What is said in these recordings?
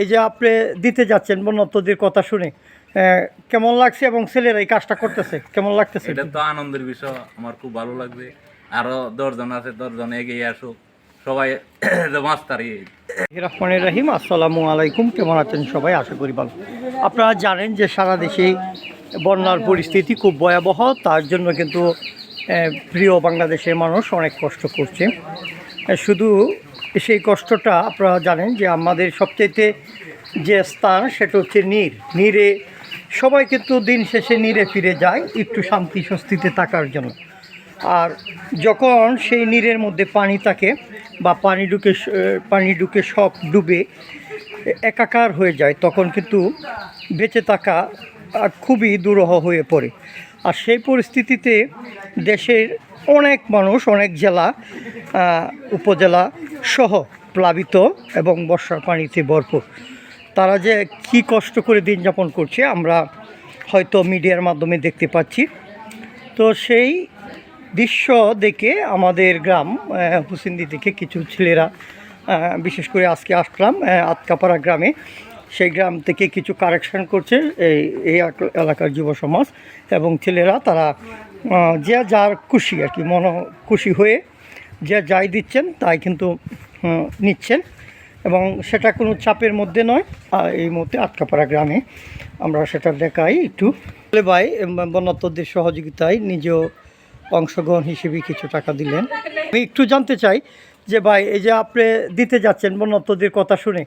এই যে আপনি দিতে যাচ্ছেন বন্যত্বদের কথা শুনে কেমন লাগছে এবং ছেলেরা এই কাজটা করতেছে? কেমন লাগতেছে? এটা তো আনন্দের বিষয় আমার খুব ভালো লাগবে। আরও দশজন আছে দশজন এগিয়ে আসুক। সবাই রহমানের রাহিম আসসালামু আলাইকুম। কেমন আছেন সবাই? আশা করি ভালো। আপনারা জানেন যে সারা দেশেই বন্যার পরিস্থিতি খুব ভয়াবহ তার জন্য কিন্তু প্রিয় বাংলাদেশের মানুষ অনেক কষ্ট করছে। শুধু সেই কষ্টটা আপনারা জানেন যে আমাদের সবচেয়ে যে স্থান সেটা হচ্ছে নীর। নীরে সবাই কিন্তু দিন শেষে নীরে ফিরে যায় একটু শান্তি স্বস্তিতে থাকার জন্য। আর যখন সেই নীরের মধ্যে পানি থাকে বা পানি স- পানি ঢুকে সব ডুবে, একাকার হয়ে যায়, তখন কিন্তু বেঁচে থাকা খুবই দুরহ হয়ে পড়ে। আর সেই পরিস্থিতিতে দেশের অনেক মানুষ, অনেক জেলা উপজেলা সহ প্লাবিত এবং বর্ষার পানিতে ভরপুর। তারা যে কি কষ্ট করে দিন যাপন করছে, আমরা হয়তো মিডিয়ার মাধ্যমে দেখতে পাচ্ছি। তো সেই দৃশ্য দেখে আমাদের গ্রাম হুসিন্দি থেকে কিছু ছেলেরা বিশেষ করে আজকে আসলাম আতকাপাড়া গ্রামে। সেই গ্রাম থেকে কিছু কারেকশন করছে এই এই এলাকার যুব সমাজ এবং ছেলেরা তারা যে যার খুশি আর কি, মন খুশি হয়ে যে যাই দিচ্ছেন তাই কিন্তু নিচ্ছেন এবং সেটা কোনো চাপের মধ্যে নয়। আর এই মুহূর্তে আটকাপাড়া গ্রামে আমরা সেটা দেখাই একটু। ভাই বন্যাত্মদের সহযোগিতায় নিজেও অংশগ্রহণ হিসেবে কিছু টাকা দিলেন। আমি একটু জানতে চাই যে ভাই এই যে আপনি দিতে যাচ্ছেন বন্যাত্মদের কথা শুনে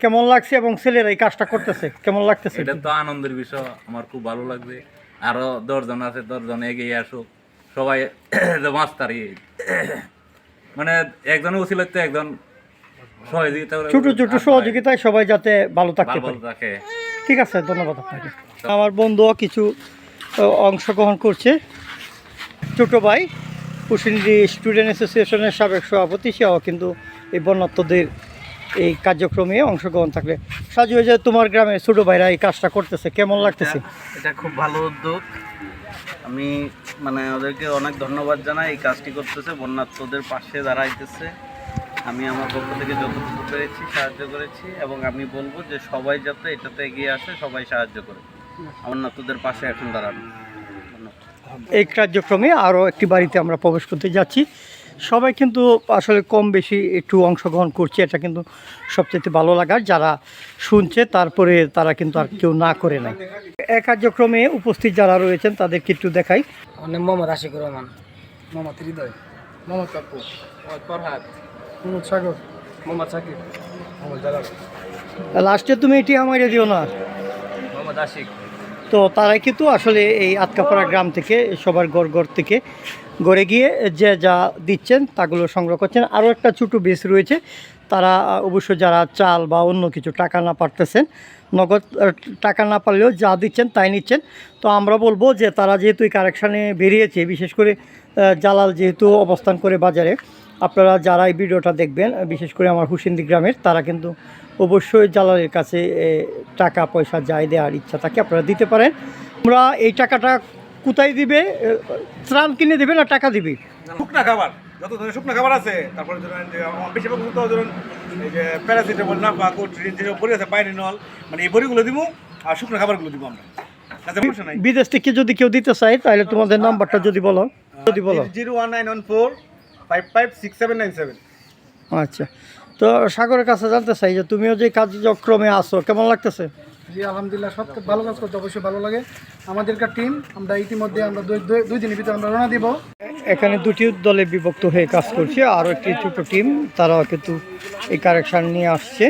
কেমন লাগছে এবং ছেলেরা এই কাজটা করতেছে? কেমন লাগতেছে এটা তো আনন্দের বিষয় আমার খুব ভালো লাগবে। আরও দশজন আছে দশজন এগিয়ে আসুক। সবাই মাস্টারি। মানে একজন উচিত তো একজন সহযোগিতা ছোট ছোট সহযোগিতায় সবাই যাতে ভালো থাকতে পারে। ঠিক আছে ধন্যবাদ আপনাকে। আমার বন্ধুও কিছু অংশগ্রহণ করছে। ছোটো ভাই কুশিন্দি স্টুডেন্ট অ্যাসোসিয়েশনের সাবেক সভাপতি সেও কিন্তু এই বন্যাত্মদের এই কার্যক্রমে অংশগ্রহণ থাকলে সাজু হয়ে যায় তোমার গ্রামের ছোটো ভাইরা এই কাজটা করতেছে কেমন লাগতেছে? এটা খুব ভালো উদ্যোগ। আমি মানে ওদেরকে অনেক ধন্যবাদ জানাই এই কাজটি করতেছে বন্যার্থদের পাশে দাঁড়াইতেছে। আমি আমার পক্ষ থেকে যতটুকু পেরেছি সাহায্য করেছি এবং আমি বলব যে সবাই যাতে এটাতে এগিয়ে আসে সবাই সাহায্য করে। বন্যার্থদের পাশে এখন দাঁড়ানো। এই কার্যক্রমে আরও একটি বাড়িতে আমরা প্রবেশ করতে যাচ্ছি। সবাই কিন্তু আসলে কম বেশি একটু অংশগ্রহণ করছে এটা কিন্তু সবচেয়ে ভালো লাগার। যারা শুনছে তারপরে তারা কিন্তু আর কেউ না করে নাই। এই কার্যক্রমে উপস্থিত যারা রয়েছেন তাদেরকে একটু দেখাই। মানে মোহাম্মদ আশিকুর রহমান। মোহাম্মদ হৃদয়। মোহাম্মদ কাপু ফরহাদ। মোহাম্মদ সাগর। মোহাম্মদ সাকিব। মোহাম্মদ জালাল। লাস্টে তুমি এটি আমার দিও না। মোহাম্মদ আশিক। তো তারাই কিন্তু আসলে এই আতকাপাড়া গ্রাম থেকে, সবার গড় গড় থেকে গড়ে গিয়ে যে যা দিচ্ছেন তাগুলো সংগ্রহ করছেন। আরও একটা ছোটো বেস রয়েছে। তারা অবশ্য যারা চাল বা অন্য কিছু টাকা না পারতেছেন, নগদ টাকা না পারলেও যা দিচ্ছেন তাই নিচ্ছেন। তো আমরা বলব যে তারা যেহেতু এই কারেকশানে বেরিয়েছে, বিশেষ করে জালাল যেহেতু অবস্থান করে বাজারে, আপনারা যারা এই ভিডিওটা দেখবেন, বিশেষ করে আমার হুসিন্দি গ্রামের, তারা কিন্তু অবশ্যই জালালের কাছে টাকা পয়সা যাই দেওয়ার ইচ্ছা থাকে আপনারা দিতে পারেন। আমরা এই টাকাটা কোথায় দিবে? ত্রাণ কিনে দেবে না টাকা দিবে? শুকনা খাবার যত ধরনের শুকনা খাবার আছে তারপরে ধরেন যে বেশিরভাগ তো ধরুন এই যে প্যারাসিটামল নাফা কোট্রিন যেসব বড়ি আছে পাইরিনল মানে এই বড়িগুলো দিব আর শুকনো খাবারগুলো দিব আমরা। নাই। বিদেশ থেকে যদি কেউ দিতে চায় তাহলে তোমাদের নাম্বারটা যদি বলো যদি বলো। Zero one nine one four five five six seven nine seven. আচ্ছা। তো সাগরের কাছে জানতে চাই যে তুমিও যে কার্যক্রমে আসো কেমন লাগতেছে? জি আলহামদুলিল্লাহ সব ভালো কাজ করতে অবশ্যই ভালো লাগে। আমাদেরকার টিম আমরা ইতিমধ্যে আমরা দুই দিনের ভিতরে আমরা রওনা দিব। এখানে দুটি দলে বিভক্ত হয়ে কাজ করছে আরও একটি ছোটো টিম তারাও কিন্তু এই কারেকশান নিয়ে আসছে।